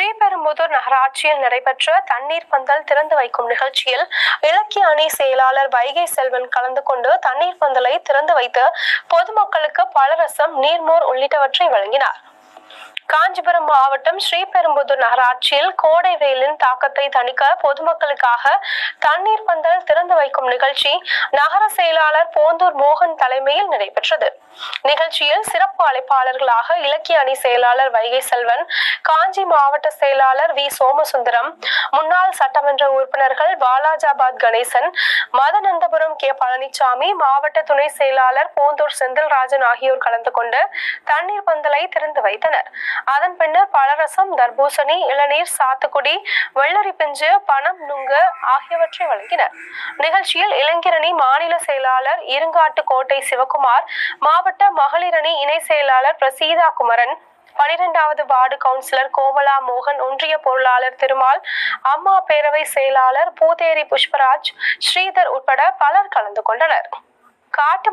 ஸ்ரீபெரும்புதூர் நகராட்சியில் நடைபெற்ற தண்ணீர் பந்தல் திறந்து வைக்கும் நிகழ்ச்சியில் இலக்கிய அணி செயலாளர் வைகை செல்வன் கலந்து கொண்டு தண்ணீர் பந்தலை திறந்து வைத்து பொதுமக்களுக்கு பலரசம் நீர்மோர் உள்ளிட்டவற்றை வழங்கினார். காஞ்சிபுரம் மாவட்டம் ஸ்ரீபெரும்புதூர் நகராட்சியில் கோடை வெயிலின் தாக்கத்தை தணிக்க பொதுமக்களுக்காக தண்ணீர் பந்தல் திறந்து வைக்கும் நிகழ்ச்சி நகர செயலாளர் போந்தூர் மோகன் தலைமையில் நடைபெற்றது. நிகழ்ச்சியில் சிறப்பு அழைப்பாளர்களாக இலக்கிய அணி செயலாளர் வைகை செல்வன் காஞ்சி மாவட்ட செயலாளர் வி சோமசுந்தரம் முன்னாள் சட்டமன்ற உறுப்பினர்கள் பாலாஜாபாத் கணேசன் மதனந்தபுரம் கே பழனிசாமி மாவட்ட துணை செயலாளர் போந்தூர் செந்தில்ராஜன் ஆகியோர் கலந்து கொண்டு தண்ணீர் பந்தலை திறந்து வைத்தனர். அதன் பின்னர் பலரசம் தர்பூசணி இளநீர் சாத்துக்குடி வெள்ளரி பிஞ்சு பணம் நுங்கு ஆகியவற்றை வழங்கினர். நிகழ்ச்சியில் இளைஞரணி மாநில செயலாளர் இருங்காட்டு கோட்டை சிவகுமார் மாவட்ட மகளிரணி இணை செயலாளர் பிரசீதா குமரன் பனிரெண்டாவது வார்டு கவுன்சிலர் கோமலா மோகன் ஒன்றிய பொருளாளர் திருமால் அம்மா பேரவை செயலாளர் பூதேரி புஷ்பராஜ் ஸ்ரீதர் உட்பட பலர் கலந்து கொண்டனர். காட்டு